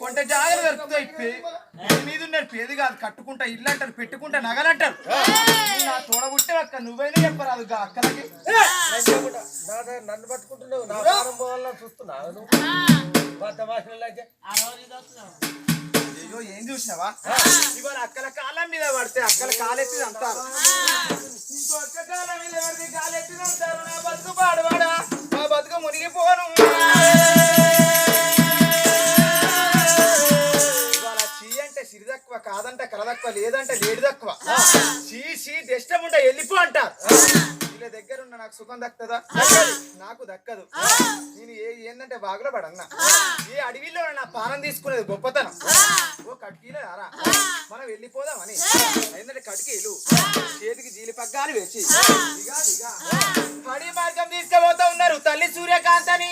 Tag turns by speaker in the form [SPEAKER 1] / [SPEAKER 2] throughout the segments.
[SPEAKER 1] కొంట జాగ్రత్త దొరుకుతాయి మీద ఉన్నారు పేది కాదు కట్టుకుంటా ఇల్లు అంటారు పెట్టుకుంటా నగలంటారు నా తోడబుట్టే అక్క నువ్వైనా చెప్పరాదు అక్కలకి.
[SPEAKER 2] నన్ను పట్టుకుంటున్నావు నా పోవాలని చూస్తున్నావు
[SPEAKER 1] అయ్యో ఏం చూసినావా? ఇవాళ అక్కల కాలం మీద పడితే అక్కల కాలెత్తి అంటారు. ఇంకో అక్క కాలం మీద పడితే కాలెత్తి అంటారు. నా బతుకు పాడవాడా? నా బతుకు మునిగిపోను. తక్కువ కాదంటే కల తక్కువ లేదంటే లేడు తక్కువ. చీ చీ ఇష్టం ఉంటే వెళ్ళిపో అంటారు. వీళ్ళ దగ్గర ఉన్న నాకు సుఖం దక్కదా? నాకు దక్కదు. నేను ఏ ఏందంటే బాగులో పడన్నా. ఏ అడవిలో నా పానం తీసుకునేది గొప్పతనం? ఓ కట్కీలే రారా? మనం వెళ్ళిపోదామని. ఏంటంటే కట్కీలు. చేతికి జీలి పగ్గాలు వేసి దిగా దిగా పడి మార్గం తీసుకుపోతా ఉన్నారు. తల్లి సూర్యకాంతని.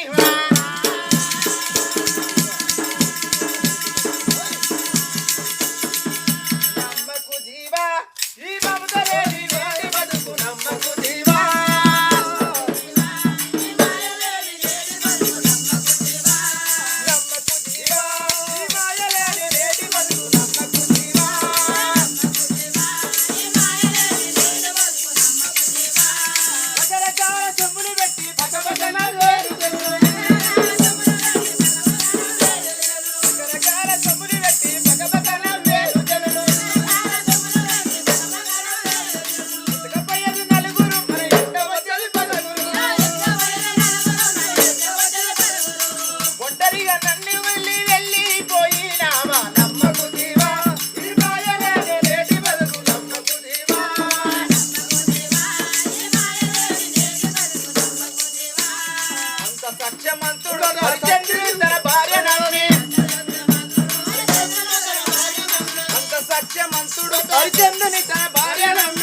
[SPEAKER 1] హరిచంద్రుని తన భార్యను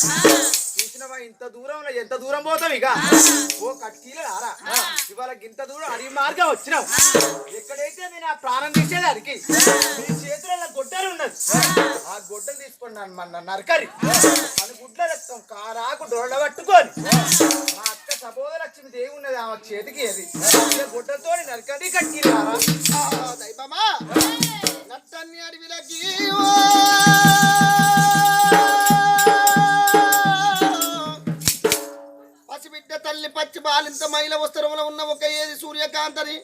[SPEAKER 1] చూసినవా ఇంత దూరంలో ఎంత దూరం పోతాం ఇక? ఓ కట్కీలు రారా? ఇవాళ ఇంత దూరం అడిగి మార్గం వచ్చినావు ఎక్కడైతే నేను ఆ ప్రాణం తీసేది అడిగి మీ చేతులలో గొడ్డలు ఉన్నది. ఆ. గొడ్డలు తీసుకొని నన్ను మన నరకరి. మన గుడ్ల రక్తం కారాకు డొరడ పట్టుకొని. మా అక్క సబోధ లక్ష్మి దేవి ఉన్నది ఆమె చేతికి అది. గుడ్డతో నరకరి కట్కీలు రారా?
[SPEAKER 3] దైవమా? నట్టన్ని అడవిలకి తల్లి పచ్చి బాలింత మైల వస్త్రములో ఉన్న ఒక ఏది సూర్యకాంతని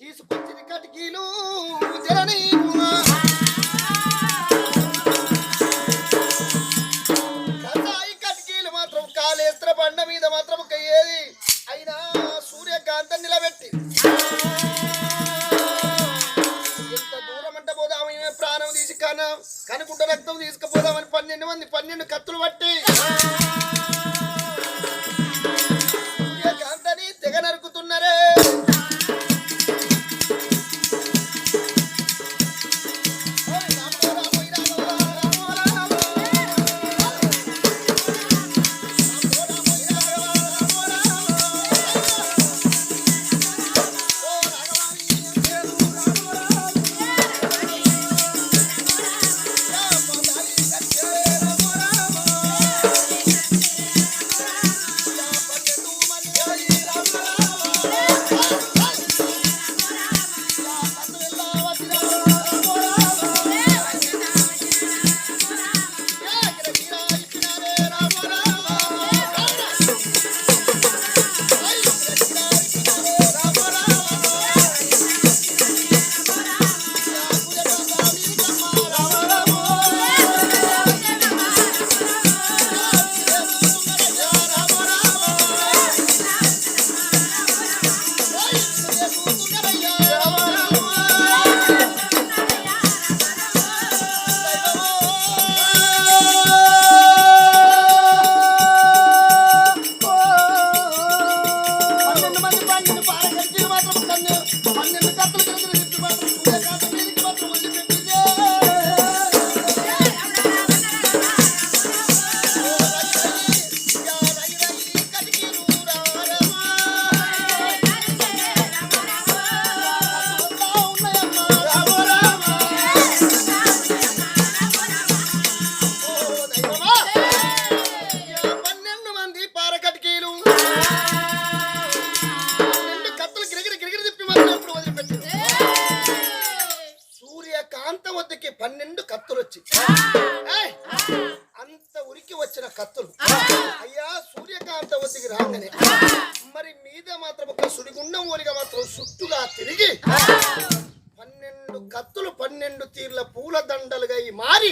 [SPEAKER 3] తీసుకొచ్చిన కటికీలు. జననీ కటికీలు మాత్రం కాలేస్త్ర బండ మీద మాత్రం ఒక ఏది అయినా సూర్యకాంత నిలబెట్టి. ఎంత దూరం అంటే పోదాం ప్రాణం తీసి కన కనుకుంట రక్తం తీసుకుపోదామని పన్నెండు మంది పన్నెండు కత్తులు పట్టి. పెట్టు సూర్యకాంత వద్దకి పన్నెండు కత్తులు వచ్చి అంత ఉరికి వచ్చిన కత్తులు. అయ్యా సూర్యకాంత వద్దకి రాగానే మరి మీద మాత్రం ఒక సుడిగుండం ఓలిగా మాత్రం సుట్టుగా తిరిగి పన్నెండు కత్తులు పన్నెండు తీర్ల పూల దండలుగా మారి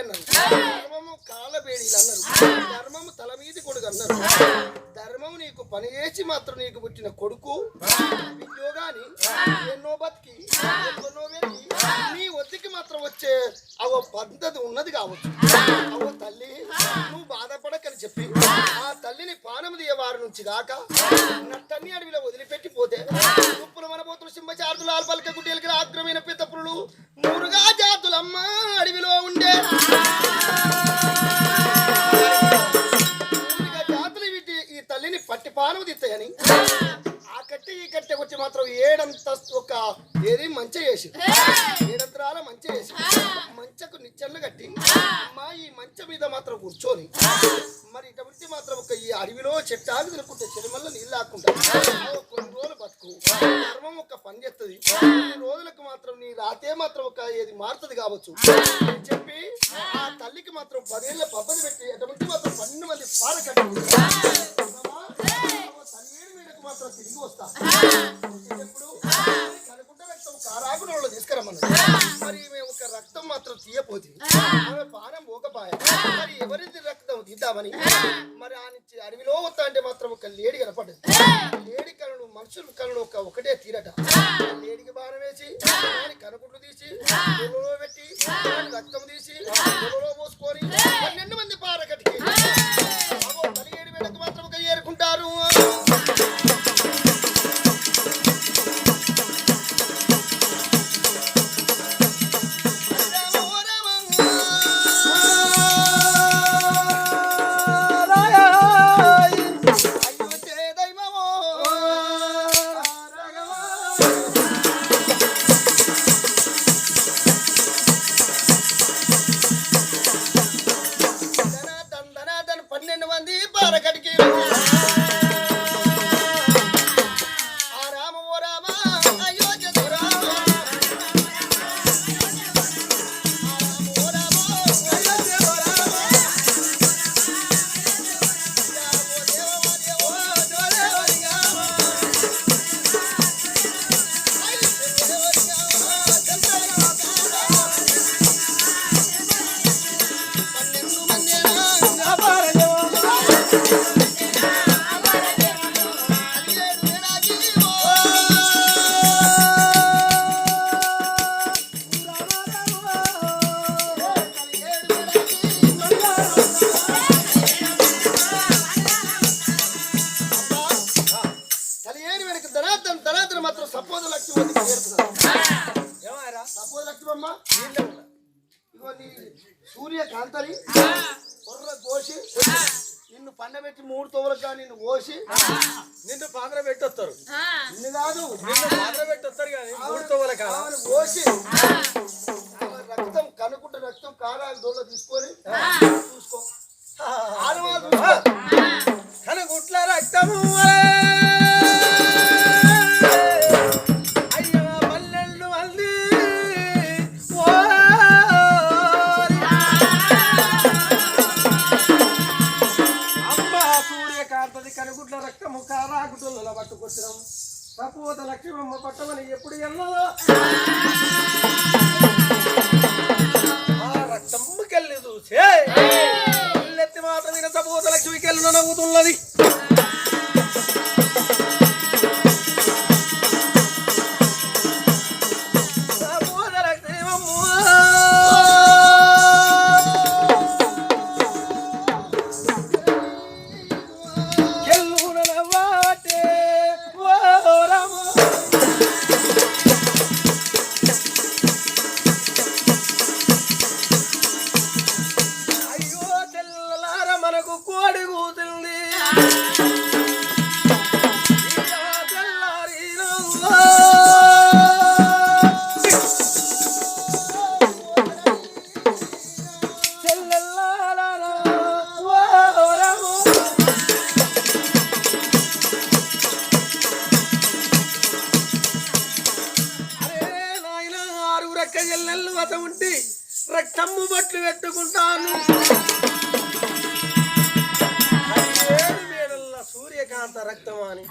[SPEAKER 3] ధర్మము కాలబేడీలు అన్నారు ధర్మము తల మీది కొడుకు అన్నారు ధర్మము నీకు పని చేసి మాత్రం నీకు పుట్టిన కొడుకు ఉద్యోగాని ఎన్నో బతికి ఎన్నో వెరిగి నీ ఒత్తికి మాత్రం వచ్చే అవో పద్ధతి ఉన్నది కావచ్చు. అవో తల్లి నువ్వు బాధపడకని చెప్పి ఆ. తల్లిని పానము వారి నుంచి కాక నట్టన్ని అడవిలో వదిలిపెట్టి పోతే ఉప్పుల మనబోతులు సింహచార్దులు ఆల్పలక గుడ్డేలకి ఆగ్రమైన పితపులు నూరుగా జాతులమ్మ అడవిలో ఉండే. తల్లిని ఆ కట్టె ఈ కట్టె వచ్చి మాత్రం ఏడంత ఒక ఏది మంచి చేసి ఏడంతరాల మంచి చేసి మంచకు నిచ్చెనలు కట్టి మా ఈ మంచం మీద మాత్రం కూర్చొని మరి ఇటువంటి మాత్రం ఒక ఈ అడవిలో చెట్టాలు తినుకుంటే చెరుమల్లో నీళ్ళు ఆకుంటా కొన్ని రోజులు బతుకు. ధర్మం ఒక పని చేస్తుంది కొన్ని రోజులకు మాత్రం నీ రాతే మాత్రం ఒక ఏది మారుతుంది కావచ్చు. అని చెప్పి ఆ తల్లికి మాత్రం పదేళ్ళ పబ్బది పెట్టి అటువంటి మాత్రం పన్నెండు మంది పాల కట్టి మాత్రం తిరిగి వస్తా. కనుకుంటే రక్తం కారాకున వాళ్ళు తీసుకురమ్మన్నది మరి మేము ఒక రక్తం మాత్రం తీయపోతే పానం పోకపాయ. మరి ఎవరిది రక్తం తీద్దామని? మరి ఆ నుంచి అడవిలో వస్తా అంటే మాత్రం ఒక లేడి కనపడ్డది. లేడి కళ్ళు మనుషుల కళ్ళు ఒక ఒకటే తీరట. లేడికి బాణం వేసి దాని కనుకుంట్లు తీసి పెట్టి రక్తం తీసి పోసుకొని పన్నెండు మంది పారకటికి
[SPEAKER 2] రక్తమ్ము బట్లు పెట్టుకుంటాను. సూర్యకాంత రక్తం అని.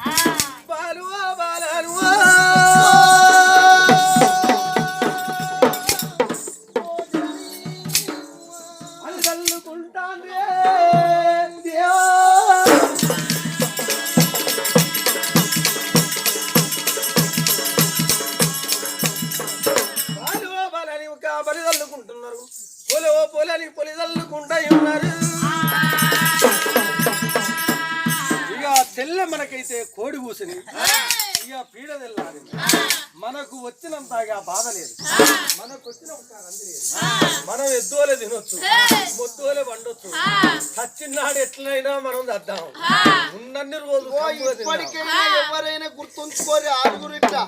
[SPEAKER 2] మనకు వచ్చినంతగా బాధ లేదు. మనకు వచ్చిన లేదు. మనం ఎద్దోలే తినొచ్చు. మొద్దోలే వండొచ్చు. చచ్చినాడు ఎట్లయినా మనం తద్దాం ఉన్నన్ని రోజులు.
[SPEAKER 3] ఇప్పటికైనా ఎవరైనా గుర్తుంచుకోరి ఆరుగురు ఇట్లా.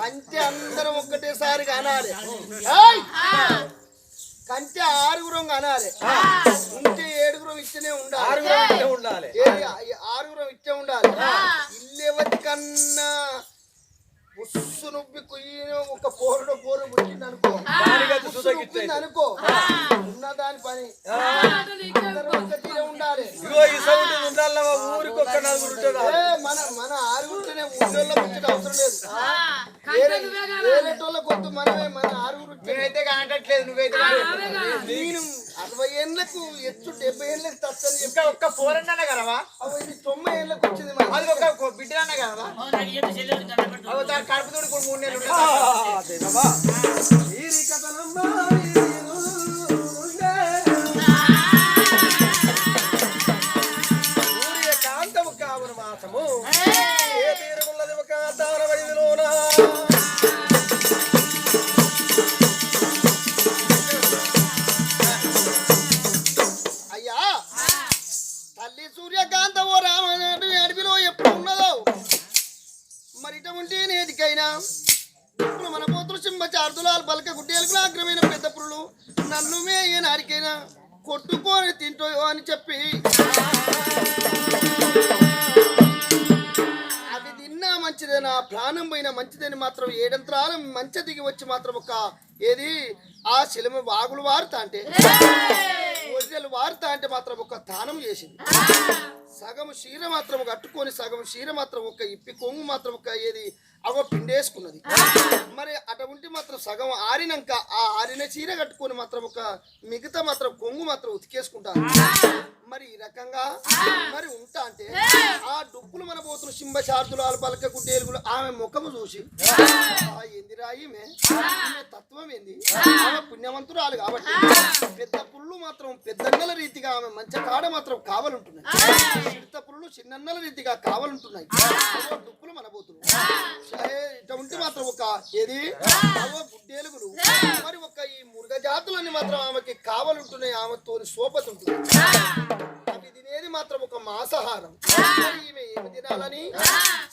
[SPEAKER 3] కంచె అందరం ఒక్కటేసారి అనాలి ఏయ్! కంచె ఆరుగురం అనాలి ఉంటే ఏడుగురం ఇచ్చనే ఉండాలి.
[SPEAKER 2] ఆరుగురం ఇట్లే ఉండాలి.
[SPEAKER 3] ఆరుగురం ఇచ్చే ఉండాలి. ఇల్లు ఎవరి ఉస్సు నువ్వి కుయ్యిన ఒక పోరుడు పోరు పుట్టింది అనుకో. నువ్వింది అనుకో. ఉన్న దాని పని. ఉండాలి. మన మన ఆరుగురితోనే ఊళ్ళో ముచ్చట అవసరం లేదు. వేరే వేరేటోళ్ళ కొద్దు మనమే మన ఆరుగురు
[SPEAKER 1] నేనైతే కానట్లేదు నువ్వైతే.
[SPEAKER 3] నేను అరవై ఏళ్ళకు ఎత్తు డెబ్బై ఏళ్ళకి తచ్చని
[SPEAKER 1] ఇంకా ఒక్క ఫోరన్న కదవా?
[SPEAKER 3] అవి ఇది తొంభై ఏళ్ళకి వచ్చింది మరి.
[SPEAKER 1] అది ఒక బిడ్డలన్న కదవా? అవి దాని కడుపు తోడు ఇప్పుడు మూడు నెలలు.
[SPEAKER 2] సూర్యకాంతము కావున మాసము. ఏ తీరమున్నది ఒక దానవడిలోన
[SPEAKER 3] చార్దులాలు బలక గుడ్డేలకు అగ్రమైన పెద్ద పురులు. నన్ను మే ఏ నాడికైనా కొట్టుకొని తింటో అని చెప్పి. అది తిన్నా మంచిదే నా ప్రాణం పోయినా మంచిదని మాత్రం ఏడంతరాలు మంచి దిగి వచ్చి మాత్రం ఒక ఏది? ఆ శిలమ వాగులు వారుతా అంటే. గొర్రెలు వారుతా అంటే మాత్రం ఒక దానం చేసింది. సగం క్షీర మాత్రం కట్టుకొని సగం క్షీర మాత్రం ఒక ఇప్పి కొంగు మాత్రం ఒక ఏది? అవ పిండేసుకున్నది. మరి అట ఉంటే మాత్రం సగం ఆరినాక ఆ ఆరిన చీర కట్టుకొని మాత్రం ఒక మిగతా మాత్రం కొంగు మాత్రం ఉతికేసుకుంటారు. మరి ఈ రకంగా మరి ఉంటా అంటే ఆ డుప్పులు మన కుంభవతులు సింహ శార్దులు పలక గుడ్డేలుగులు ఆమె ముఖము చూసి ఏందిరా ఈమె? తత్వం ఏంది? ఆమె పుణ్యవంతురాలు కాబట్టి పెద్ద పుల్లు మాత్రం పెద్దన్నల రీతిగా ఆమె మంచి కాడ మాత్రం కావాలంటున్నాయి. చిడత పుల్లు చిన్నన్నల రీతిగా కావాలంటున్నాయి. అగో దుప్పులు మనబోతున్నాయి ఇట ఉంటే మాత్రం ఒక ఏది? గుడ్డేలుగులు మరి ఒక ఈ మురుగ జాతులన్నీ మాత్రం ఆమెకి కావాలంటున్నాయి ఆమెతో సోపతి ఉంటుంది అవి తినేది మాత్రం ఒక మాంసాహారం. ఈమె ఏమి తినాలని?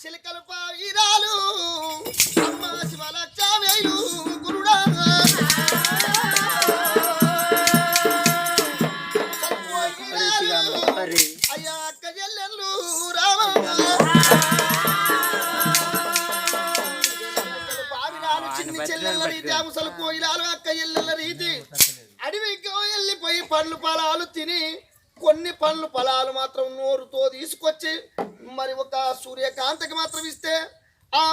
[SPEAKER 3] చిలకలు పాయిరాలు. సూర్యకాంతకి మాత్రం ఇస్తే ఆ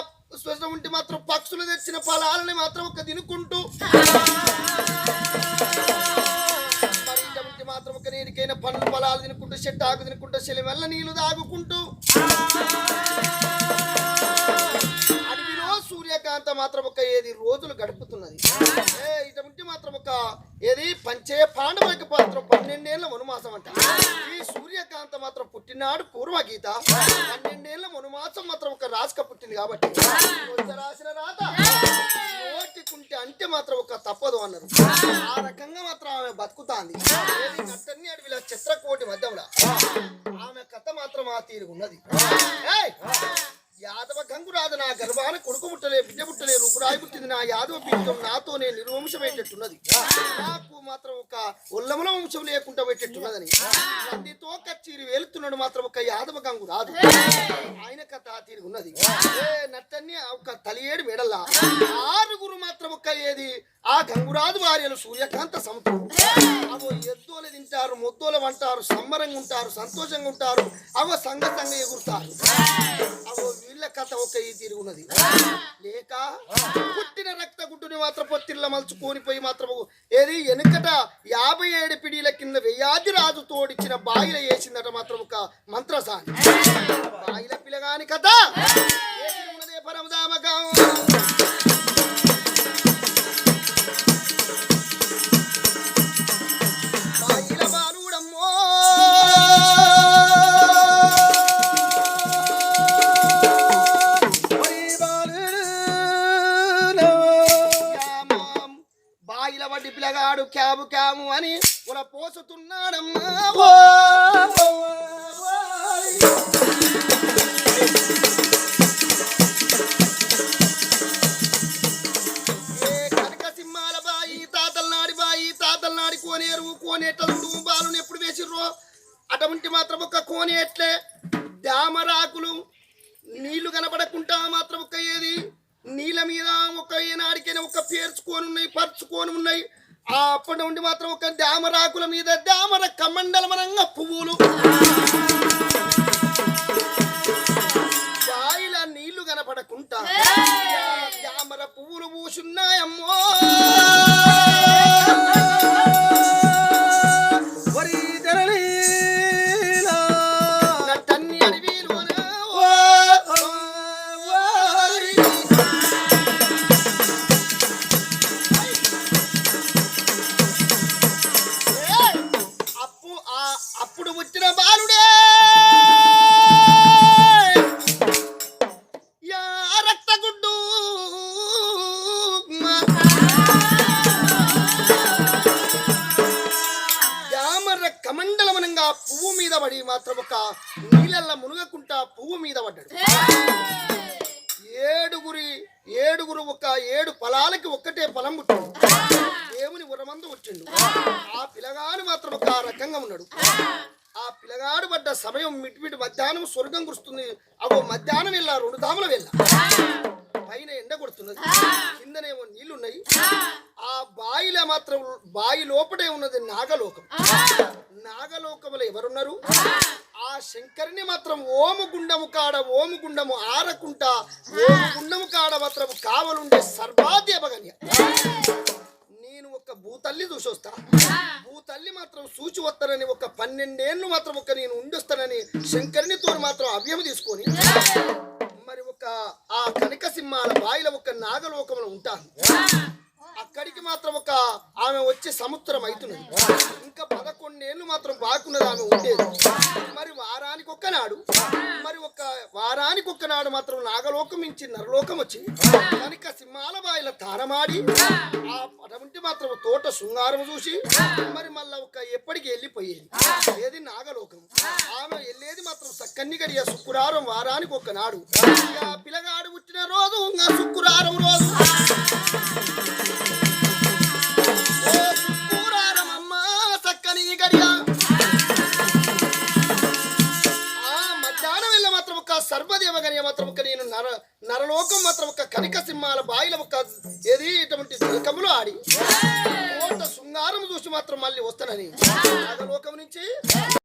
[SPEAKER 3] శ్వసనం ఉంటే మాత్రం పక్షులు తెచ్చిన ఫలాలని మాత్రం ఒక తినుకుంటూ. మాత్రం ఒక నీటికైనా పండ్లు ఫలాలు తినుకుంటూ చెట్టు ఆకు తినుకుంటూ చెలి వల్ల నీళ్ళు తాగుకుంటూ. అడవిలో సూర్యకాంత మాత్రం ఒక ఏది రోజులు గడుపుతున్నది. ఏ మాత్రం ఒక ఏది? పంచే పాండవులకి మాత్రం పన్నెండేళ్ళ వనమాసం అంట. ఈ సూర్యకాంత మాత్రం పుట్టినాడు పూర్వ గీత పన్నెండేళ్ళ వనమాసం మాత్రం ఒక రాసుక పుట్టింది కాబట్టి. రాసిన రాత. నోటికుంటే అంటే మాత్రం ఒక తప్పదు అన్నారు. ఆ రకంగా మాత్రం ఆమె బతుకుతాంది. ఏది అడవిల చిత్రకోటి మధ్యంలో. ఆమె కథ మాత్రం ఆ తీరుగున్నది యాదవ గంగురాజు నా గర్భాన కొడుకు పుట్టలే బిడ్డ పుట్టలే రూపురాయి పుట్టింది నా యాదవ పీఠం నాతోనే నిర్వంశమయ్యేటట్టున్నది. నాకు మాత్రం ఒక ఉల్లముల వంశం లేకుండా పెట్టేట్టున్నదని నందితో కచ్చిరి వెళ్తున్నాడు మాత్రం ఒక యాదవ గంగు రాదు ఆయన కథ ఆ తీరు ఉన్నది ఏ నట్టన్ని ఒక తలియేడు మెడల్లా. ఆరుగురు మాత్రం ఒక ఏది? ఆ గంగురాజు భార్యలు సూర్యకాంత సముద్రం అవో ఎద్దోలు తింటారు ముద్దోలు అంటారు సంబరంగా ఉంటారు సంతోషంగా ఉంటారు. అవో సంగ సంగ ఎగురుతారు. అవో వీళ్ళ కథ ఒక ఈ తిరుగున్నది. లేక పుట్టిన రక్త గుడ్డుని మాత్రం పొత్తిళ్ళ మలుచుకొని పోయి మాత్రం ఏది? వెనుకట యాభై ఏడు పిడిల కింద వెయ్యాది రాజు తోడిచ్చిన బాయిల వేసిందట మాత్రం ఒక మంత్రసాని. బాయిల పిల్లగాని కథ. పరమదామకం? నీళ్ళ మీద ఒక ఏనాడికైనా ఒక పేర్చుకొని ఉన్నాయి పరుచుకొని ఉన్నాయి. ఆ అప్పటి నుండి మాత్రం ఒక దామరాకుల మీద దామర కమండలమనంగా పువ్వులు. బాయిల నీళ్ళు కనపడకుండా దామర పువ్వులు పూసున్నాయమ్మో. అప్పుడు వచ్చిన బాలుడే. నీళ్ళున్నాయి ఆ. బాయిలో మాత్రం బాయి లోపటే ఉన్నది నాగలోకం. నాగలోకములో ఎవరున్నారు? ఆ. శంకరుని మాత్రం ఓము గుండము కాడ ఓము గుండము ఆరకుంటా ఓము గుండము కాడ మాత్రం కావలుండే సర్వాధ్యపగన్య. నేను ఒక భూతల్లి చూసి వస్తా భూతల్లి మాత్రం సూచి వస్తానని ఒక పన్నెండేళ్ళు మాత్రం ఒక నేను ఉండొస్తానని శంకరునితో మాత్రం అవ్యము తీసుకొని మరి ఒక ఆ కనక సింహాల బాయిల ఒక నాగలోకంలో ఉంటాను. అక్కడికి మాత్రం ఒక ఆమె వచ్చే సముద్రం అవుతున్నది ఇంకా పదకొండేళ్ళు మాత్రం బాగున్నది ఆమె ఉండేది. మరి వారానికి ఒక్కనాడు మరి ఒక వారానికి ఒక్కనాడు మాత్రం నాగలోకం మించి నరలోకం వచ్చి కనుక సింహాల బాయిల తారమాడి ఆ అటువంటి మాత్రం తోట శృంగారం చూసి మరి మళ్ళా ఒక ఎప్పటికి వెళ్ళిపోయేది. ఏది నాగలోకం. ఆమె వెళ్ళేది మాత్రం సక్కన్ని గడియ శుక్రవారం వారానికి ఒక్కనాడు పిల్లగాడు పుట్టిన రోజు ఇంకా శుక్రవారం రోజు. గడియ ఆ మధ్యాహ్నం వెళ్ళ మాత్రం ఒక సర్వదేవ గనియ మాత్రం ఒక నేను నర నరలోకం మాత్రం ఒక కనిక సింహాల బాయిల ఒక ఏది ఇటువంటి జలకములు ఆడి. కోట శృంగారం చూసి మాత్రం మళ్ళీ వస్తానని. నాగలోకం నుంచి.